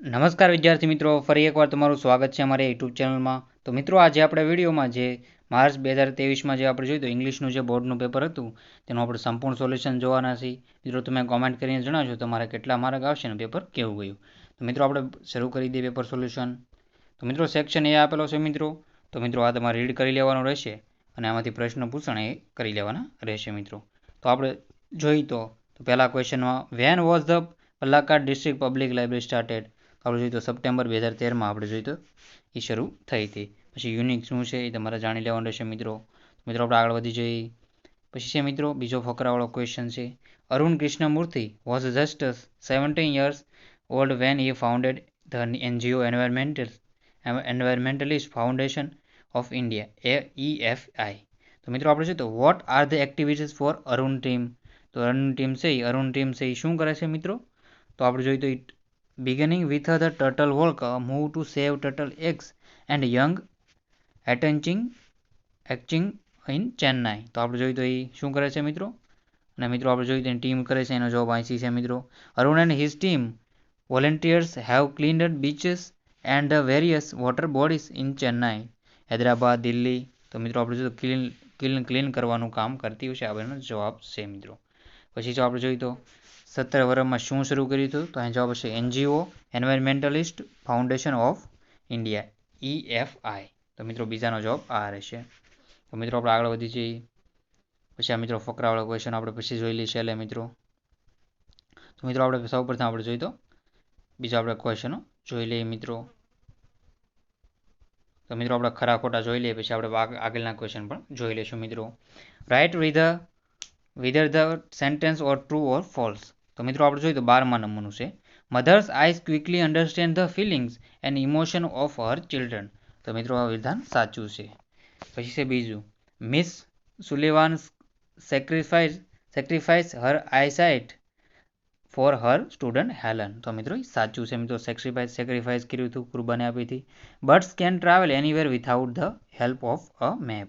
નમસ્કાર વિદ્યાર્થી મિત્રો, ફરી એકવાર તમારું સ્વાગત છે અમારી યુટ્યુબ ચેનલમાં. તો મિત્રો, આજે આપણે વિડીયોમાં જે માર્ચ બે હજાર તેવીસમાં જે આપણે જોયું તો ઇંગ્લિશનું જે બોર્ડનું પેપર હતું, તેનું આપણે સંપૂર્ણ સોલ્યુશન જોવાના છીએ. મિત્રો, તમે કોમેન્ટ કરીને જણાવશો તમારે કેટલા માર્ક આવશે અને પેપર કેવું ગયું. તો મિત્રો, આપણે શરૂ કરી દઈએ પેપર સોલ્યુશન. તો મિત્રો સેક્શન એ આપેલો છે મિત્રો. તો મિત્રો, આ તમારે રીડ કરી લેવાનો રહેશે અને આમાંથી પ્રશ્ન પૂછણ એ કરી લેવાના રહેશે મિત્રો. તો આપણે જોઈ તો પહેલા ક્વેશ્ચનમાં when was the Palakkad district public library started આપણે જોઈએ તો સપ્ટેમ્બર બે હજાર તેરમાં આપણે જોઈએ તો એ શરૂ થઈ હતી. પછી યુનિક શું છે એ તમારે જાણી લેવાનું રહેશે મિત્રો. મિત્રો આપણે આગળ વધી જઈએ. પછી છે મિત્રો બીજો ફકરાવાળો ક્વેશ્ચન છે. Arun Krishnamurthy was just seventeen years old when he founded the NGO environmental environmentalist foundation of India E F I તો મિત્રો આપણે જોઈએ તો what are the activities for Arun team તો અરુણ ટીમ છે એ અરુણ ટીમ છે એ શું કરે છે મિત્રો? તો આપણે જોઈએ તો beginning with the turtle walk, move to save turtle eggs and young attaching, acting in Chennai તો આપણે જોયું તો એ શું કરે છે મિત્રો? અને મિત્રો આપણે જોયું તો ટીમ કરે છે, એનો જવાબ આઈસી છે મિત્રો. Arun and his team volunteers have cleaned beaches and various water bodies in Chennai Hyderabad, Delhi. તો મિત્રો આપણે જોયું ક્લીન ક્લીન ક્લીન કરવાનું કામ કરતી હોય છે. આ બધાનો જવાબ છે મિત્રો. પછી જો આપણે જોયું તો સત્તર વર્ષમાં શું શરૂ કર્યું હતું? તો અહીં જવાબ હશે NGO, environmentalist, foundation of India EFI તો મિત્રો બીજાનો જવાબ આ રહેશે. તો મિત્રો આપણે આગળ વધી જઈએ. પછી આ મિત્રો ફકરાવાળો ક્વેશ્ચન આપણે પછી જોઈ લઈએ છેલ્લે મિત્રો. તો મિત્રો આપણે સૌ પ્રથમ આપણે જોઈ તો, બીજા આપણે ક્વેશ્ચનો જોઈ લઈએ મિત્રો. તો મિત્રો આપણે ખરા ખોટા જોઈ લઈએ, પછી આપણે આગળના ક્વેશ્ચન પણ જોઈ લઈશું મિત્રો. Right with whether the sentence or true or false તો મિત્રો આપણે જોઈએ તો બારમા નંબરનું છે. Mother's eyes quickly understand the feelings and emotion of her children તો મિત્રો આ વિધાન સાચું છે. પછી છે બીજું. Miss Sullivan sacrifice sacrifice her eyesight for her student Helen તો મિત્રો સાચું છે. મિત્રો સેક્રિફાઈસ સેક્રિફાઈસ કર્યું હતું, કુરબાની આપી હતી. Birds can travel anywhere without the help of a map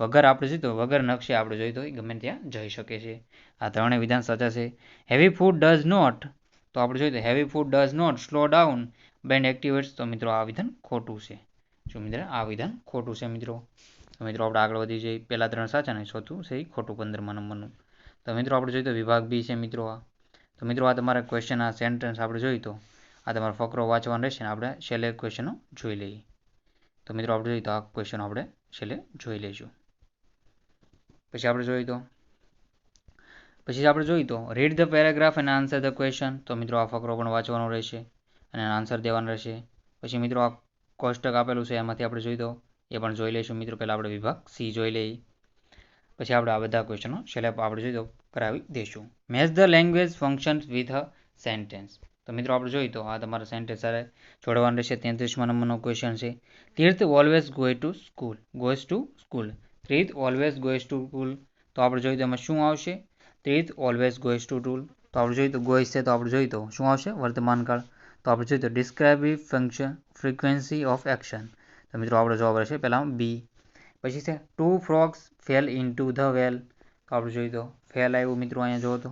વગર આપણે જોઈએ તો વગર નકશે આપણે જોઈએ તો એ ગમે ત્યાં જઈ શકે છે. આ ત્રણેય વિધાન સાચા છે. હેવી ફૂડ ડઝ નોટ તો આપણે જોઈએ heavy food does not slow down band activates તો મિત્રો આ વિધાન ખોટું છે. જો મિત્રો આ વિધાન ખોટું છે મિત્રો. તો મિત્રો આપણે આગળ વધી જઈએ. પહેલાં ત્રણ સાચા ને ચોથું છે ખોટું પંદરમાં નંબરનું. તો મિત્રો આપણે જોઈએ તો વિભાગ બી છે મિત્રો આ. તો મિત્રો આ તમારા ક્વેશ્ચન આ સેન્ટેન્સ આપણે જોઈએ તો આ તમારો ફકરો વાંચવાનો રહેશે ને આપણે છેલ્લે ક્વેશ્ચનો જોઈ લઈએ. તો મિત્રો આપણે જોઈએ તો આ ક્વેશ્ચન આપણે છેલ્લે જોઈ લઈશું. પછી આપણે જોઈએ તો પછી આપણે જોઈએ તો read the paragraph and answer the question તો મિત્રો આ ફકરો પણ વાંચવાનો રહેશે અને આન્સર દેવાનો રહેશે. પછી મિત્રો આ કોષ્ટક આપેલું છે, એમાંથી આપણે જોઈ દો એ પણ જોઈ લઈશું. મિત્રો, પહેલાં આપણે વિભાગ સી જોઈ લઈએ. પછી આપણે આ બધા ક્વેશ્ચનો છેલ્લે આપણે જોઈ દો કરાવી દઈશું. Match the language function with a sentence તો મિત્રો આપણે જોઈએ તો, આ તમારા સેન્ટેન્સ સાથે જોડવાનું રહેશે. તેત્રીસમાં નંબરનો ક્વેશ્ચન છે. Tirth always go to school goes to school Tirth always goes to school તો આપણે જોઈએ તો એમાં શું આવશે? Tirth always goes to tool તો આપણે જોઈએ તો ગોઈઝ છે તો આપણે જોઈએ તો શું આવશે? વર્તમાનકાળ. તો આપણે જોઈએ તો descriptive function frequency of action તો મિત્રો આપણો જવાબ રહેશે પહેલાં બી પછી છે two frogs fell into the well તો આપણે જોઈએ તો ફેલ આવ્યું મિત્રો અહીંયા જોવો તો.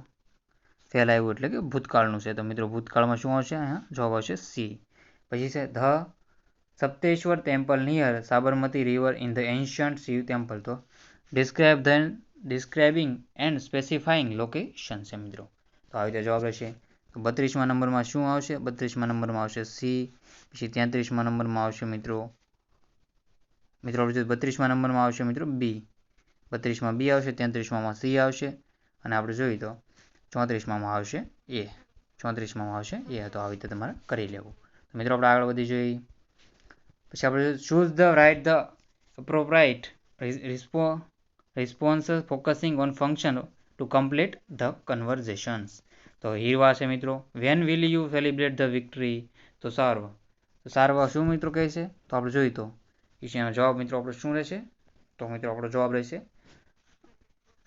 ફેલ આવ્યું એટલે કે ભૂતકાળનું છે. તો મિત્રો ભૂતકાળમાં શું આવશે? અહીંયા જવાબ આવશે સી પછી છે the Sapteshwar temple near Sabarmati river in the ancient Shiv temple તો describe then describing and specifying location છે મિત્રો. તો આવી રીતે જવાબ રહેશે. તો બત્રીસમાં નંબરમાં શું આવશે? બત્રીસમાં નંબરમાં આવશે સી પછી તેત્રીસમાં નંબરમાં આવશે મિત્રો મિત્રો આપણે બત્રીસમાં નંબરમાં આવશે મિત્રો બી બત્રીસમાં બી આવશે, તેત્રીસમાં સી આવશે, અને આપણે જોઈએ તો ચોત્રીસમાં આવશે એ ચોત્રીસમાં આવશે એ તો આવી રીતે તમારે કરી લેવું. તો મિત્રો આપણે આગળ વધી જોઈએ પછી આપણે choose the right the appropriate respo response focusing on function to complete the conversations તો હીરવા છે મિત્રો. When will you celebrate the victory તો સાર્વ તો સાર્વ શું મિત્રો કહે છે? તો આપણે જોઈએ તો. એનો જવાબ મિત્રો આપણો શું રહેશે? તો મિત્રો આપણો જવાબ રહેશે.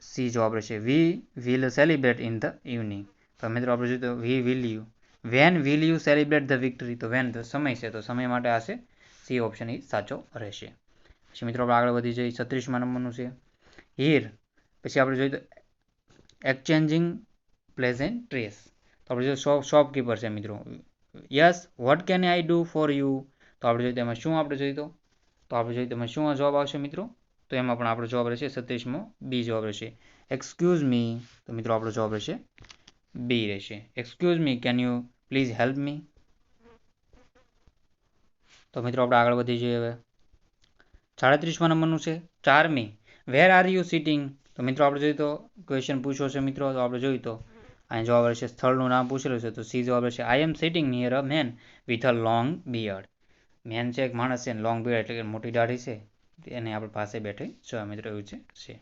સી જવાબ રહેશે. We will celebrate in the evening તો મિત્રો આપણે જોઈએ તો we will you when will you celebrate the victory તો વેન તો સમય છે. તો સમય માટે આ સી ઓપ્શન એ સાચો રહેશે. પછી મિત્રો આપણે આગળ વધી જઈએ. છત્રીસમાં નંબરનું છે. હીર પછી આપણે જોઈએ તો એક્સચેન્જિંગ પ્લેઝન્ટ ટ્રેસ તો આપણે જોઈએ શોપ શોપકીપર છે મિત્રો. Yes what can I do for you તો આપણે જોઈએ તેમાં શું આપણે જોઈએ તો? તો આપણે જોઈએ તેમાં શું જવાબ આવશે મિત્રો? તો એમાં પણ આપણો જવાબ રહેશે સત્યાવીસમો બી જવાબ રહેશે. એક્સક્યુઝ મી તો મિત્રો આપણો જવાબ રહેશે બી રહેશે. Excuse me can you please help me તો મિત્રો આપણે આગળ વધી જઈએ હવે. સાડત્રીસમાં નંબરનું છે Charmi where are you sitting તો મિત્રો, આપણે જોઈએ તો ક્વેશ્ચન પૂછ્યો છે મિત્રો, તો આપણે જોયું તો અહીં જવાબ રહેશે સ્થળનું નામ પૂછેલું છે, તો સી જવાબ રહેશે I am sitting near a man with a long beard man છે એક માણસ છે લોંગ બિયર્ડ એટલે કે મોટી દાઢી છે એને આપણે પાસે બેઠી જોવા મિત્રો એવું છે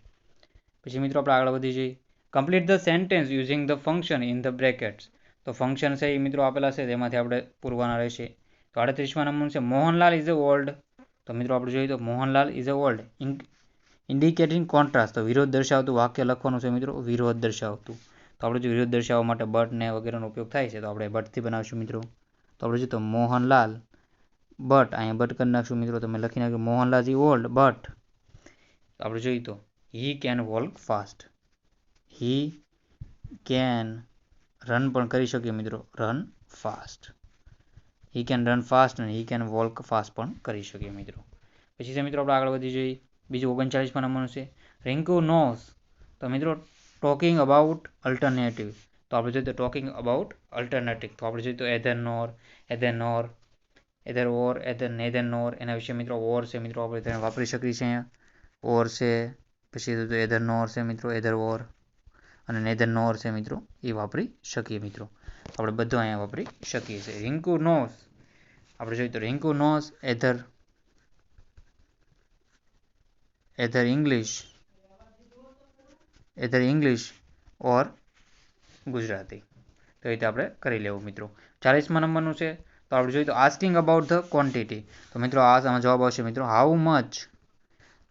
પછી મિત્રો આપણે આગળ વધી જઈએ. Complete the sentence using the function in the brackets તો ફંક્શન છે એ મિત્રો આપેલા છે, તેમાંથી આપણે પૂરવાના રહેશે. તો આડત્રીસમાં નંબર છે મોહનલાલ ઇઝ અ ઓલ્ડ તો મિત્રો આપણે જોઈએ તો Mohanlal is a old indicating contrast. તો વિરોધ દર્શાવતું વાક્ય લખવાનું છે મિત્રો, વિરોધ દર્શાવતું. તો આપણે જો વિરોધ દર્શાવવા માટે બટ ને વગેરેનો ઉપયોગ થાય છે, તો આપણે બટથી બનાવશું મિત્રો. તો આપણે જોઈએ તો મોહનલાલ, બટ, અહીંયા બટ કરી નાખશું મિત્રો. તમે લખી નાખ્યું મોહનલાલ ઇઝ ઓલ્ડ, બટ. આપણે જોઈએ તો, he can walk fast. He can run પણ કરી શકીએ મિત્રો, run fast. He can run fast અને હી કેન વોલ્ક ફાસ્ટ પણ કરી શકીએ મિત્રો. પછી છે મિત્રો, આપણે આગળ વધી જોઈએ. બીજું ઓગણચાળીસમાં નંબરનું છે. રિન્કુ નોસ તો મિત્રો ટોકિંગ અબાઉટ અલ્ટરનેટિવ તો આપણે જોઈએ તો ટોકિંગ અબાઉટ અલ્ટરનેટિવ તો આપણે જોઈએ તો either nor either nor either or either neither nor એના વિશે મિત્રો ઓર છે મિત્રો, આપણે તેને વાપરી શકીએ છીએ અહીંયા. ઓર છે, પછી તો એધર નોર છે મિત્રો એધર ઓર અને નેધર નોર છે મિત્રો, એ વાપરી શકીએ મિત્રો. આપણે બધું અહીંયા વાપરી શકીએ છીએ. રિંકુ નોસ આપણે જોઈએ તો Rinku knows either either English, either English or Gujarati તો એ આપણે કરી લેવું મિત્રો. ચાલીસમાં નંબરનું છે. તો આપણે જોઈએ તો આસ્કિંગ અબાઉટ ધ ક્વોન્ટિટી તો મિત્રો આ જવાબ આવશે મિત્રો હાઉ મચ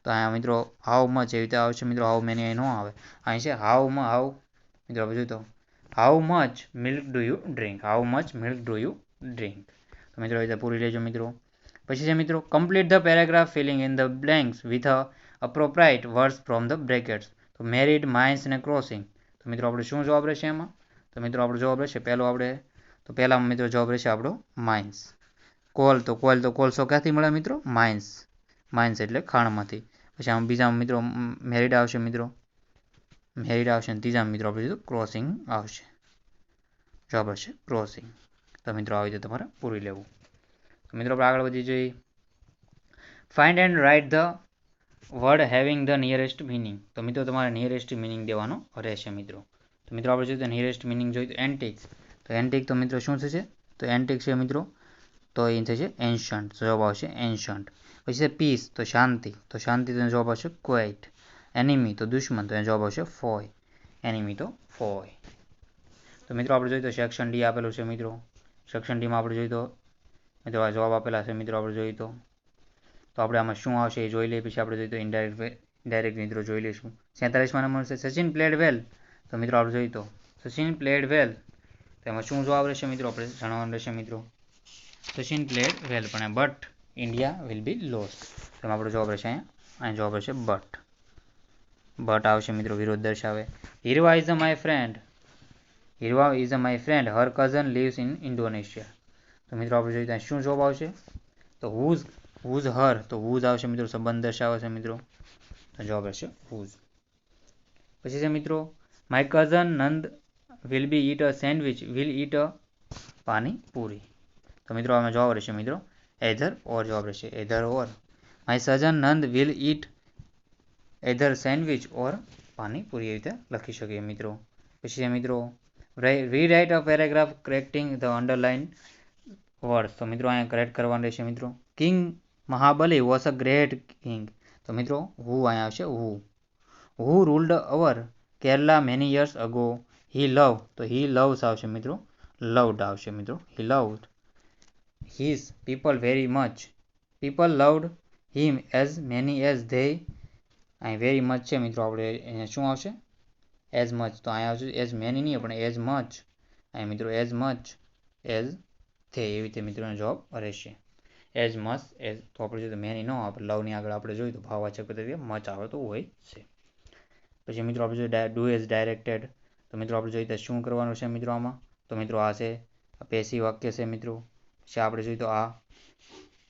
તો અહીંયા મિત્રો હાઉ મચ એવી રીતે આવશે મિત્રો હાઉ મેની અહીં ન આવે. અહીં છે હાઉ હાઉ મિત્રો આપણે જોઈએ તો how much milk do you drink how much milk do you drink તો મિત્રો એ રીતે પૂરી લેજો મિત્રો. પછી છે મિત્રો complete the paragraph filling in the blanks with a appropriate words from the brackets તો મેરિડ માઇન્સ અને ક્રોસિંગ તો મિત્રો, આપણે શું જવાબ રહેશે એમાં? તો મિત્રો, આપણો જવાબ રહેશે પહેલો આપણે. તો પહેલામાં મિત્રો જવાબ રહેશે આપણો માઇન્સ કોલ, તો કોલ, તો કોલસો ક્યાંથી મળે મિત્રો? માઇન્સ માઇન્સ એટલે ખાણમાંથી. પછી આમ બીજા મિત્રો મેરિડ આવશે મિત્રો. મેરિડ આવશે અને ત્રીજા મિત્રો આપણે ક્રોસિંગ આવશે. જવાબ હશે ક્રોસિંગ તો મિત્રો, આવી રીતે તમારે પૂરી લેવું. તો મિત્રો, આપણે આગળ વધી જોઈએ. Find and write the word having the nearest meaning તો મિત્રો તમારે નિયરેસ્ટ મિનિંગ દેવાનો રહેશે મિત્રો તો મિત્રો આપણે જોઈએ તો નિયરેસ્ટ મિનિંગ જોઈએ તો એન્ટિક્સ તો એન્ટિક તો મિત્રો શું થશે તો એન્ટિક છે મિત્રો તો એ થશે એન્શન્ટ જવાબ આવશે એન્શન્ટ પછી છે પીસ તો શાંતિ તો શાંતિ તો જવાબ આવશે ક્વાઇટ એનિમી તો દુશ્મન તો જવાબ આવશે ફોય એનિમી તો ફોય તો મિત્રો આપણે જોઈએ તો સેક્શન ડી આપેલું છે મિત્રો સેક્શન ડીમાં આપણે જોઈએ તો મિત્રો આ જવાબ આપેલા છે મિત્રો આપણે જોઈએ તો તો આપણે આમાં શું આવશે એ જોઈ લઈએ. પછી આપણે જોઈએ તો ઇન્ડાયરેક્ટ ડાયરેક્ટ મિત્રો જોઈ લઈશું. સેતાલીસમાં નંબર છે સચિન પ્લેડ વેલ તો મિત્રો આપણે જોઈએ તો સચિન પ્લેડ વેલ તો એમાં શું જવાબ રહેશે મિત્રો? આપણે જણાવવાનું રહેશે મિત્રો. સચિન પ્લેડ વેલ પણ but India will be loss એમાં આપણો જવાબ રહેશે અહીંયા. અહીં જવાબ રહેશે બટ બટ આવશે મિત્રો, વિરોધ દર્શાવે. Hirva is a my friend Hirva is a my friend her cousin lives in Indonesia તો મિત્રો આપણે જોઈએ ત્યાં શું જવાબ આવશે? તો હુઝ હુઝ હર તો હુઝ આવશે મિત્રો? સંબંધ દર્શાવે છે મિત્રો. તો જવાબ રહેશે હુઝ પછી છે મિત્રો my cousin Nand will be eat a sandwich will eat a panipuri તો મિત્રો, આમાં જવાબ રહેશે મિત્રો એધર ઓર જવાબ રહેશે either or my cousin Nand will eat either sandwich or panipuri એવી રીતે લખી શકીએ મિત્રો. પછી છે મિત્રો rewrite a paragraph correcting the underline word તો મિત્રો, અહીંયા કરેક્ટ કરવાનું રહેશે મિત્રો. King Mahabali was a great king તો મિત્રો હુ અહીંયા આવશે? Who who ruled our Kerala many years ago he love તો હી લવ્સ આવશે મિત્રો. લવડ આવશે મિત્રો. He loved his people very much people loved him as many as they અહીં વેરી મચ છે મિત્રો આપણે અહીંયા શું આવશે? એઝ મચ તો અહીંયા આવશે એઝ મેની નહીં, પણ એઝ મચ અહીં મિત્રો એઝ મચ એઝ થે એવી રીતે મિત્રોનો જવાબ રહેશે. એઝ મચ એઝ તો આપણે જોઈએ તો મેની ન આપણે લવની આગળ આપણે જોઈએ તો ભાવવાચક પદ્ધતિ મચ આવતું હોય છે. પછી મિત્રો આપણે જોઈએ ડુ એઝ ડાયરેક્ટેડ તો મિત્રો આપણે જોઈએ તો શું કરવાનું છે મિત્રો આમાં? તો મિત્રો આ છે પેસી વાક્ય છે મિત્રો. પછી આપણે જોઈએ તો આ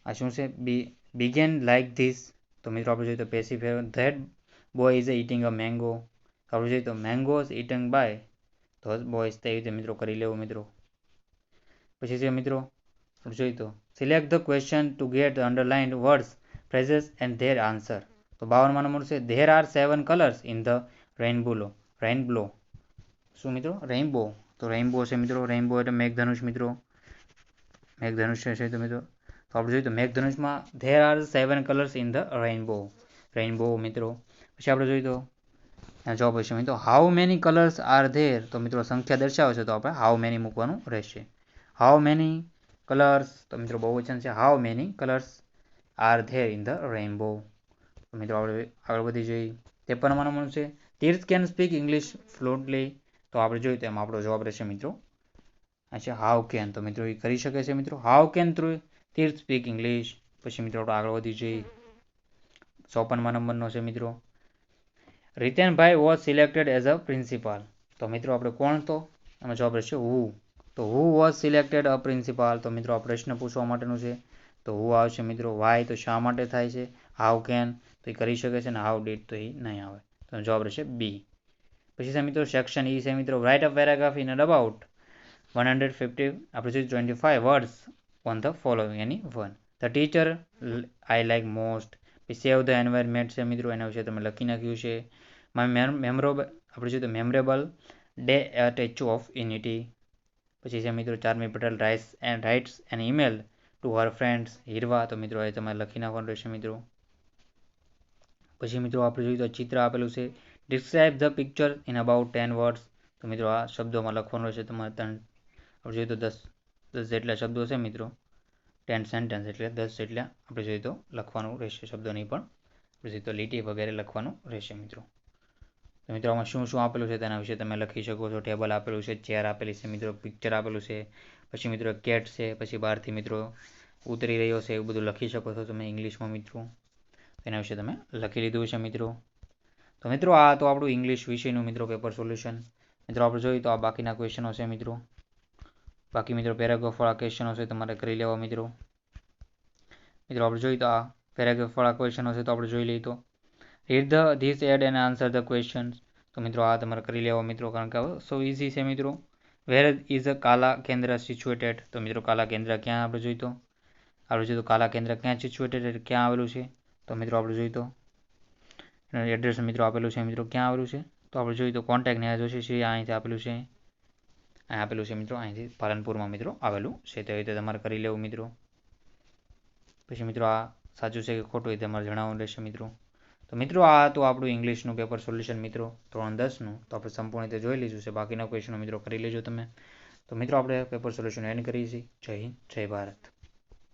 આ શું છે? બી બિગેન લાઇક ધીસ તો મિત્રો આપણે જોઈએ તો પેસી ફેર that boy is eating a mango આપણે જોઈએ તો mangoes eating by those boys તે રીતે મિત્રો કરી લેવું મિત્રો. પછી છે મિત્રો, આપણે જોઈએ તો select the question to get the underlined words phrases and their answer તો બાવનમાં નંબર છે there are seven colours in the rainbow rainbow શું મિત્રો રેઇનબો તો રેઇનબો છે મિત્રો રેઇનબો એટલે મેઘધનુષ મિત્રો મેઘધનુષ છે તો મિત્રો તો આપણે જોઈએ તો મેઘધનુષમાં there are seven colours in the rainbow rainbow મિત્રો પછી આપણે જોઈએ તો જવાબ હશે મિત્રો how many colours are there તો મિત્રો, સંખ્યા દર્શાવે છે તો આપણે હાઉ મેની મૂકવાનું રહેશે. How many colours. તો મિત્રો બહુવચન છે. How many colours are there in the rainbow. તો મિત્રો આપણે આગળ વધી જોઈએ તે નંબર છે. Tirth can speak English fluently તો આપણે જોયું તેમ આપણો જવાબ રહેશે મિત્રો. અચ્છા હાઉ કેન. તો મિત્રો એ કરી શકે છે મિત્રો. How can through Tirth speak English. પછી મિત્રો આપણે આગળ વધી જઈએ ચોપનમાં નંબરનો છે મિત્રો. રીતેનભાઈ was selected as a principal. તો મિત્રો આપણે કોણ તો? એમાં જવાબ રહેશે હુ. તો who was selected a principal તો મિત્રો, આ પ્રશ્ન પૂછવા માટેનું છે. તો હુ આવશે મિત્રો? વાય તો શા માટે થાય છે? હાઉ કેન તો એ કરી શકે છે ને હાઉ ડીડ તો એ નહીં આવે. તો જવાબ રહેશે બી પછી છે મિત્રો સેક્શન ઈ છે મિત્રો. Write a paragraph in about one hundred fifty આપણે જોઈએ twenty five words on the following any one the teacher I like most save the environment છે મિત્રો, એના વિશે તમે લખી નાખ્યું છે. માય મેમરેબલ આપણે જોઈએ તો memorable day Statue of Unity પછી છે મિત્રો Charmi Patel writes and writes and email to her friends Hirva. તો મિત્રો એ તમારે લખી નાખવાનું રહેશે મિત્રો. પછી મિત્રો આપણે જોઈએ તો ચિત્ર આપેલું છે. Describe the picture in about ten words તો મિત્રો આ શબ્દોમાં લખવાનું રહેશે તમારે ત્રણ. આપણે જોઈએ તો દસ. દસ જેટલા શબ્દો છે મિત્રો. ટેન સેન્ટેન્સ એટલે દસ જેટલા આપણે જોઈએ તો લખવાનું રહેશે શબ્દોની પણ. આપણે જોઈએ તો લીટી વગેરે લખવાનું રહેશે મિત્રો. તો મિત્રો, આમાં શું શું આપેલું છે? તેના વિશે તમે લખી શકો છો. ટેબલ આપેલું છે ચેર આપેલી છે મિત્રો પિક્ચર આપેલું છે. પછી મિત્રો કેટ છે, પછી બહારથી મિત્રો ઉતરી રહ્યો છે, એવું બધું લખી શકો છો તમે ઇંગ્લિશમાં મિત્રો. તેના વિશે તમે લખી લીધું છે મિત્રો. તો મિત્રો, આ તો આપણું ઇંગ્લિશ વિષયનું મિત્રો પેપર સોલ્યુશન મિત્રો, આપણે જોઈએ તો આ બાકીના ક્વેશ્ચનો છે મિત્રો. બાકી મિત્રો પેરેગ્રાફવાળા ક્વેશ્ચનો છે, તમારે કરી લેવા મિત્રો. મિત્રો, આપણે જોઈએ તો આ પેરેગ્રાફવાળા ક્વેશ્ચનો છે, તો આપણે જોઈ લઈએ તો read the this ad and answer the questions તો મિત્રો, આ તમારે કરી લેવા મિત્રો, કારણ કે સો ઇઝી છે મિત્રો. વેર ઇઝ અ કાલા કેન્દ્ર સિચ્યુએટેડ તો મિત્રો કાલા કેન્દ્ર ક્યાં આપણે જોઈતો? આપણે જોઈએ તો કાલા કેન્દ્ર ક્યાં સિચ્યુએટેડ ક્યાં આવેલું છે? તો મિત્રો, આપણે જોઈ તો એડ્રેસ મિત્રો આપેલું છે મિત્રો, ક્યાં આવેલું છે? તો આપણે જોઈએ તો કોન્ટેક્ટ ન્યાય જોશે છે અહીંથી આપેલું છે. અહીં આપેલું છે મિત્રો, અહીંથી પાલનપુરમાં મિત્રો આવેલું છે, તે રીતે તમારે કરી લેવું મિત્રો. પછી મિત્રો, આ સાચું છે કે ખોટું એ તમારે જણાવવાનું રહેશે મિત્રો. તો મિત્રો, આ હતું આપણું ઇંગ્લિશનું પેપર સોલ્યુશન મિત્રો, ત્રણ દસનું. તો આપણે સંપૂર્ણ રીતે જોઈ લીધું છે. બાકીના ક્વેશ્ચનો મિત્રો કરી લેજો તમે. તો મિત્રો, આપણે પેપર સોલ્યુશન એન્ડ કરીએ છીએ. જય હિન્દ, જય ભારત.